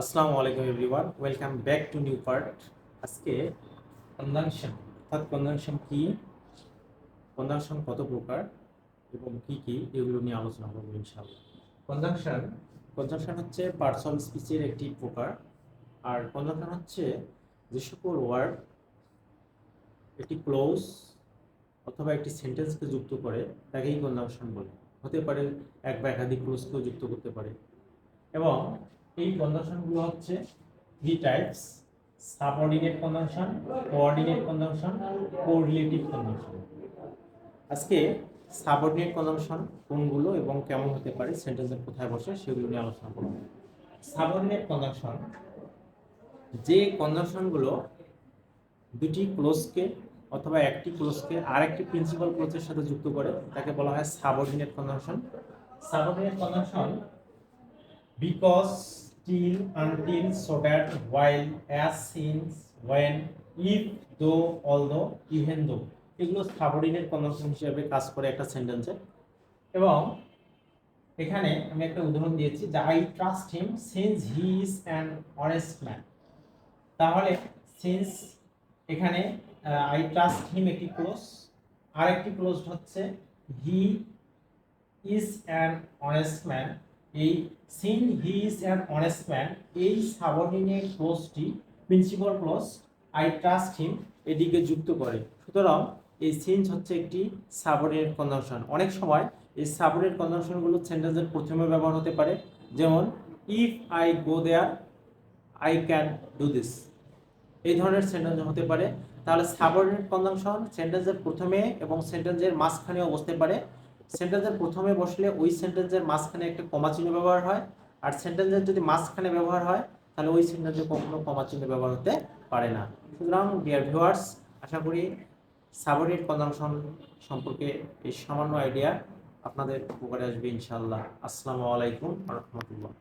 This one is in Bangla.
আসসালামু আলাইকুম everyone, welcome back to new part. আজকে কনজাংশন অর্থাৎ কনজাংশন কি? কনজাংশন কত প্রকার এবং কি কি, এগুলো নিয়ে আলোচনা করব ইনশাআল্লাহ। কনজাংশন কনজাংশন হচ্ছে পার্সন স্পিচের একটি প্রকার, আর কনজাংশন হচ্ছে যে সকল ওয়ার্ড একটি ক্লোজ অথবা একটি সেন্টেন্সকে যুক্ত করে, তাকেই কনজাংশন বলে। হতে পারে এক বা একাধিক ক্লোজকেও যুক্ত করতে পারে। এবং এই কনজাংশনগুলো হচ্ছে three types subordinate conjunction coordinate conjunction correlative conjunction আজকে সাবঅর্ডিনেট কনজাংশন কোনগুলো এবং কেমন হতে পারে সেন্টেন্সের কোথায় বসে সেগুলো নিয়ে আলোচনা করব। সাবঅর্ডিনেট কনজাংশন যে কনজাংশনগুলো দুটি ক্লোজকে অথবা একটি ক্লোজকে আরেকটি প্রিন্সিপাল ক্লোজের সাথে যুক্ত করে, তাকে বলা হয় subordinate conjunction subordinate conjunction because till until so that while, as since, when, if, though, although, even though এগুলো সাবঅর্ডিনেট কনজাংশন হিসেবে কাজ করে একটা সেন্টেন্সে এবং এখানে আমি একটা উদাহরণ দিয়েছি যে I trust him since he is an honest man তাহলে সিন্স এখানে আই ট্রাস্ট হিম একটি ক্লোজ আর একটি ক্লোজ হচ্ছে he is an honest man এই since, he is an honest man. এই subordinate ক্লোজটি principal clause I trust him, এদিকে যুক্ত করে। সুতরাং এই সিন্স হচ্ছে একটি সাবঅর্ডিনেট কনজাংশন অনেক সময় এই সাবঅর্ডিনেট কনজাংশনগুলো সেন্টেন্সের প্রথমে ব্যবহার হতে পারে। যেমন, if I go there, I can do this. এই ধরনের সেন্টেন্স হতে পারে। তাহলে সাবঅর্ডিনেট কনজাংশন সেন্টেন্সের প্রথমে এবং সেন্টেন্সের মাঝখানেও বসতে পারে। সেন্টেন্সের প্রথমে বসলে ওই সেন্টেন্সের মাঝখানে একটা কমা চিহ্ন ব্যবহার হয়। আর সেন্টেন্সের যদি মাঝখানে ব্যবহার হয়, তাহলে ওই সেন্টেন্সে কখনো কমা চিহ্ন ব্যবহার হতে পারে না। সুতরাং ডিয়ার ভিউয়ার্স আশা করি সাবঅর্ডিনেট কনজাংশন সম্পর্কে এই সামান্য আইডিয়া আপনাদের উপকারে আসবে ইনশাল্লাহ আসসালামু আলাইকুম রহমতুল্লাহ।